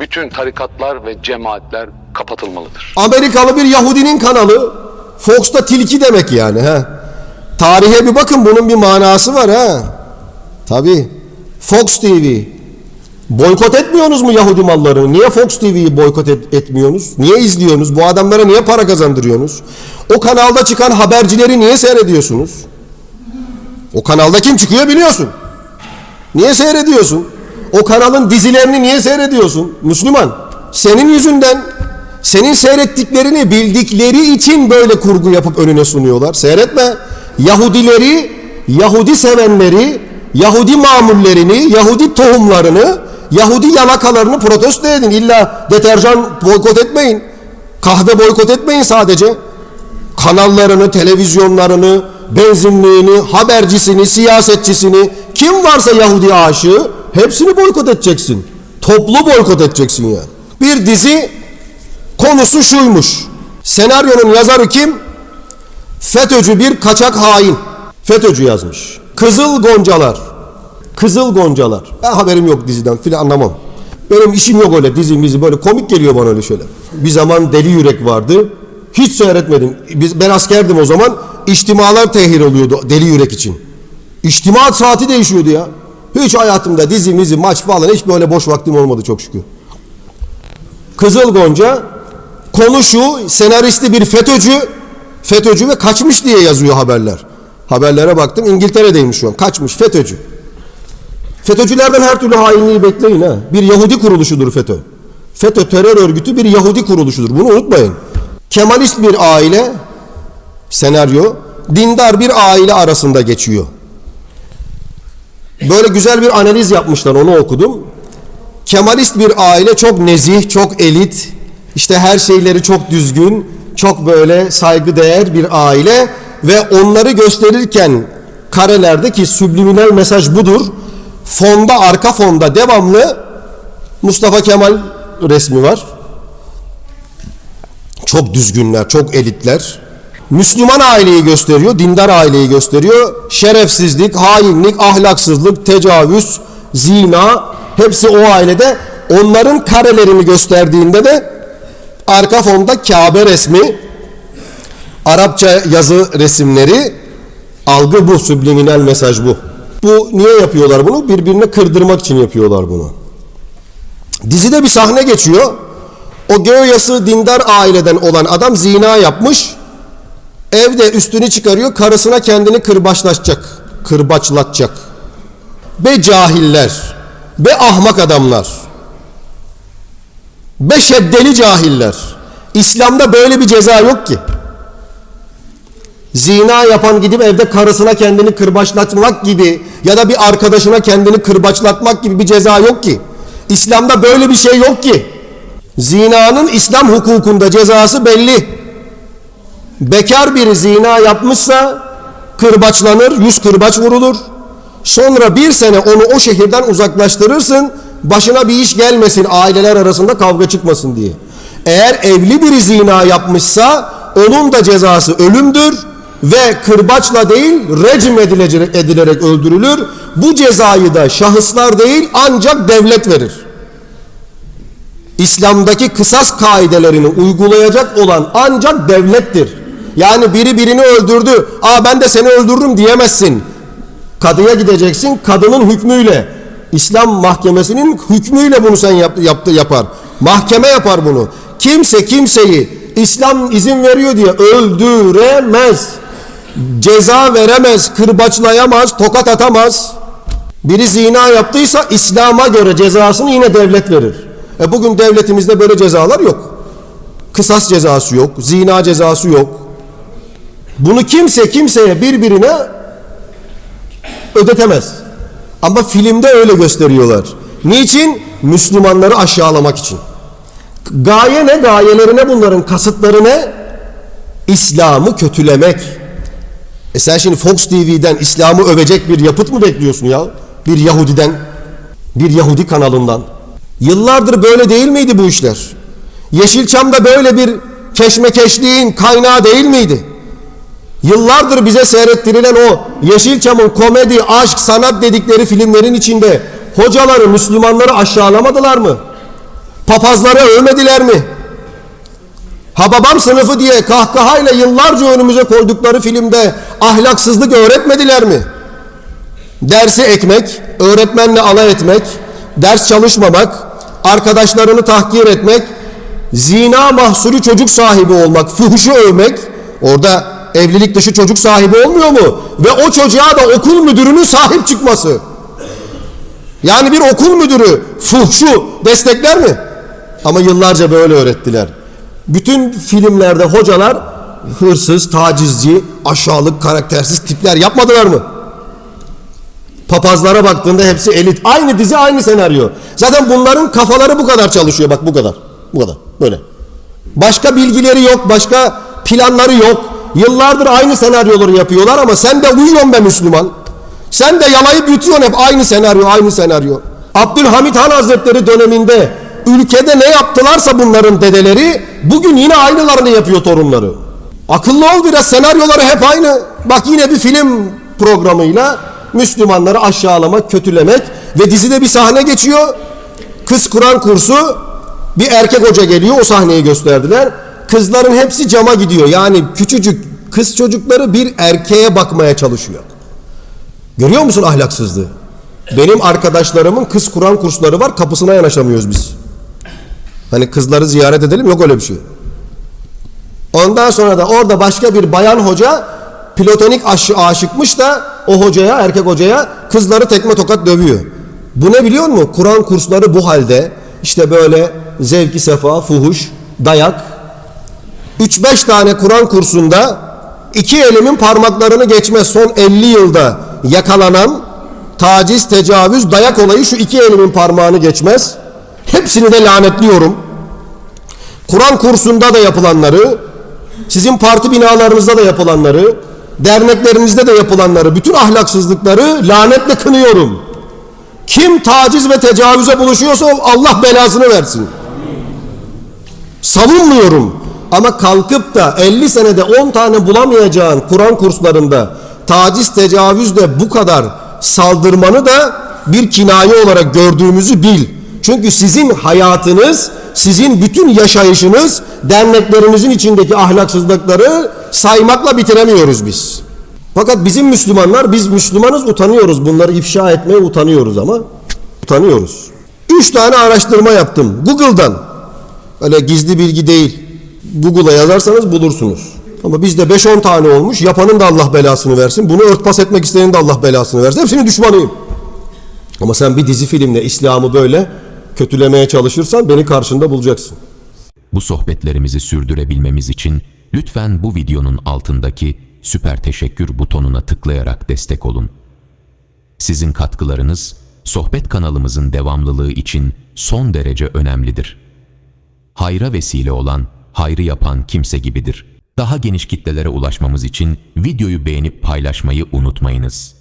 bütün tarikatlar ve cemaatler kapatılmalıdır. Amerikalı bir Yahudinin kanalı. Fox'ta tilki demek yani. He. Tarihe bir bakın bunun bir manası var ha. Tabi. Fox TV. Boykot etmiyorsunuz mu Yahudi mallarını? Niye Fox TV'yi boykot et- etmiyorsunuz? Niye izliyorsunuz? Bu adamlara niye para kazandırıyorsunuz? O kanalda çıkan habercileri niye seyrediyorsunuz? O kanalda kim çıkıyor biliyorsun. Niye seyrediyorsun? O kanalın dizilerini niye seyrediyorsun? Müslüman. Senin yüzünden senin seyrettiklerini bildikleri için böyle kurgu yapıp önüne sunuyorlar. Seyretme. Yahudileri, Yahudi sevenleri, Yahudi mamullerini, Yahudi tohumlarını, Yahudi yalakalarını protesto edin. İlla deterjan boykot etmeyin. Kahve boykot etmeyin sadece kanallarını, televizyonlarını, benzinliğini, habercisini, siyasetçisini, kim varsa Yahudi aşığı hepsini boykot edeceksin. Toplu boykot edeceksin yani. Bir dizi konusu şuymuş. Senaryonun yazarı kim? FETÖ'cü bir kaçak hain. FETÖ'cü yazmış. Kızıl Goncalar. Kızıl Goncalar. Ben haberim yok diziden filan anlamam. Benim işim yok öyle dizi mizi böyle komik geliyor bana öyle şeyler. Bir zaman Deli Yürek vardı. Hiç seyretmedim. Biz, ben askerdim o zaman. İçtimalar tehir oluyordu Deli Yürek için. İçtima saati değişiyordu ya. Hiç hayatımda dizi mizi maç falan hiç böyle boş vaktim olmadı çok şükür. Kızıl Gonca konu şu senaristi bir FETÖ'cü FETÖ'cü ve kaçmış diye yazıyor haberler. Haberlere baktım İngiltere'deymiş şu an kaçmış FETÖ'cü. FETÖ'cülerden her türlü hainliği bekleyin ha. Bir Yahudi kuruluşudur FETÖ. FETÖ terör örgütü bir Yahudi kuruluşudur. Bunu unutmayın. Kemalist bir aile senaryo dindar bir aile arasında geçiyor. Böyle güzel bir analiz yapmışlar onu okudum. Kemalist bir aile çok nezih, çok elit, işte her şeyleri çok düzgün, çok böyle saygıdeğer bir aile ve onları gösterirken karelerde ki subliminal mesaj budur. Fonda, arka fonda devamlı Mustafa Kemal resmi var. Çok düzgünler, çok elitler. Müslüman aileyi gösteriyor, dindar aileyi gösteriyor. Şerefsizlik, hainlik, ahlaksızlık, tecavüz, zina hepsi o ailede. Onların karelerini gösterdiğinde de arka fonda Kabe resmi, Arapça yazı resimleri, algı bu, subliminal mesaj bu. Bu niye yapıyorlar bunu? Birbirine kırdırmak için yapıyorlar bunu. Dizide bir sahne geçiyor. O göğyası dindar aileden olan adam zina yapmış. Evde üstünü çıkarıyor. Karısına kendini kırbaçlatacak. Kırbaçlatacak. Be cahiller. Be ahmak adamlar. Be şeddeli cahiller. İslam'da böyle bir ceza yok ki. Zina yapan gidip evde karısına kendini kırbaçlatmak gibi ya da bir arkadaşına kendini kırbaçlatmak gibi bir ceza yok ki. İslam'da böyle bir şey yok ki. Zinanın İslam hukukunda cezası belli. Bekar biri zina yapmışsa kırbaçlanır, yüz kırbaç vurulur. Sonra bir sene onu o şehirden uzaklaştırırsın, başına bir iş gelmesin, aileler arasında kavga çıkmasın diye. Eğer evli biri zina yapmışsa onun da cezası ölümdür ve kırbaçla değil recm edilecek, edilerek öldürülür. Bu cezayı da şahıslar değil ancak devlet verir. İslam'daki kısas kaidelerini uygulayacak olan ancak devlettir. Yani biri birini öldürdü. Aa ben de seni öldürürüm diyemezsin. Kadıya gideceksin. Kadının hükmüyle. İslam mahkemesinin hükmüyle bunu sen yap, yaptı yapar. Mahkeme yapar bunu. Kimse kimseyi İslam izin veriyor diye öldüremez. Ceza veremez, kırbaçlayamaz, tokat atamaz. Biri zina yaptıysa İslam'a göre cezasını yine devlet verir. E bugün devletimizde böyle cezalar yok. Kısas cezası yok, zina cezası yok. Bunu kimse kimseye birbirine ödetemez. Ama filmde öyle gösteriyorlar. Niçin? Müslümanları aşağılamak için. Gaye ne? Gayeleri ne bunların? Kasıtları ne? İslam'ı kötülemek. E sen şimdi Fox TV'den İslam'ı övecek bir yapıt mı bekliyorsun ya? Bir Yahudiden, bir Yahudi kanalından. Yıllardır böyle değil miydi bu işler? Yeşilçam'da böyle bir keşmekeşliğin kaynağı değil miydi? Yıllardır bize seyrettirilen o Yeşilçam'ın komedi, aşk, sanat dedikleri filmlerin içinde hocaları, Müslümanları aşağılamadılar mı? Papazları övmediler mi? Hababam sınıfı diye kahkahayla yıllarca önümüze koydukları filmde ahlaksızlık öğretmediler mi? Dersi ekmek, öğretmenle alay etmek, ders çalışmamak, arkadaşlarını tahkir etmek, zina mahsulü çocuk sahibi olmak, fuhuşu övmek, orada evlilik dışı çocuk sahibi olmuyor mu? Ve o çocuğa da okul müdürünün sahip çıkması. Yani bir okul müdürü fuhşu destekler mi? Ama yıllarca böyle öğrettiler. Bütün filmlerde hocalar hırsız, tacizci, aşağılık, karaktersiz tipler yapmadılar mı? Papazlara baktığında hepsi elit. Aynı dizi, aynı senaryo. Zaten bunların kafaları bu kadar çalışıyor. Bak bu kadar. Bu kadar. Böyle. Başka bilgileri yok, başka planları yok. Yıllardır aynı senaryoları yapıyorlar ama sen de uyuyorsun be Müslüman. Sen de yalayıp yutuyorsun hep aynı senaryo, aynı senaryo. Abdülhamit Han Hazretleri döneminde ülkede ne yaptılarsa bunların dedeleri bugün yine aynılarını yapıyor torunları. Akıllı ol biraz senaryoları hep aynı. Bak yine bir film programıyla Müslümanları aşağılamak, kötülemek ve dizide bir sahne geçiyor. Kız Kur'an kursu bir erkek hoca geliyor o sahneyi gösterdiler. Kızların hepsi cama gidiyor. Yani küçücük kız çocukları bir erkeğe bakmaya çalışıyor. Görüyor musun ahlaksızlığı? Benim arkadaşlarımın kız Kur'an kursları var kapısına yanaşamıyoruz biz. Hani kızları ziyaret edelim yok öyle bir şey. Ondan sonra da orada başka bir bayan hoca platonik aşı aşıkmış da o hocaya, erkek hocaya kızları tekme tokat dövüyor. Bu ne biliyor musun? Kur'an kursları bu halde. İşte böyle zevki sefa, fuhuş, dayak. 3-5 tane Kur'an kursunda iki elimin parmaklarını geçmez son 50 yılda yakalanan taciz, tecavüz, dayak olayı şu iki elimin parmağını geçmez. Hepsini de lanetliyorum. Kur'an kursunda da yapılanları, sizin parti binalarınızda da yapılanları, derneklerinizde de yapılanları, bütün ahlaksızlıkları lanetle kınıyorum. Kim taciz ve tecavüze buluşuyorsa Allah belasını versin. Savunmuyorum. Ama kalkıp da 50 senede 10 tane bulamayacağın Kur'an kurslarında taciz, tecavüzle bu kadar saldırmanı da bir kinaye olarak gördüğümüzü bil. Çünkü sizin hayatınız, sizin bütün yaşayışınız derneklerinizin içindeki ahlaksızlıkları saymakla bitiremiyoruz biz. Fakat bizim Müslümanlar, biz Müslümanız utanıyoruz. Bunları ifşa etmeye utanıyoruz ama utanıyoruz. Üç tane araştırma yaptım Google'dan. Öyle gizli bilgi değil. Google'a yazarsanız bulursunuz. Ama bizde 5-10 tane olmuş. Yapanın da Allah belasını versin. Bunu örtbas etmek isteyenin de Allah belasını versin. Hepsinin düşmanıyım. Ama sen bir dizi filmle İslam'ı böyle kötülemeye çalışırsan beni karşında bulacaksın. Bu sohbetlerimizi sürdürebilmemiz için lütfen bu videonun altındaki süper teşekkür butonuna tıklayarak destek olun. Sizin katkılarınız sohbet kanalımızın devamlılığı için son derece önemlidir. Hayra vesile olan, hayrı yapan kimse gibidir. Daha geniş kitlelere ulaşmamız için videoyu beğenip paylaşmayı unutmayınız.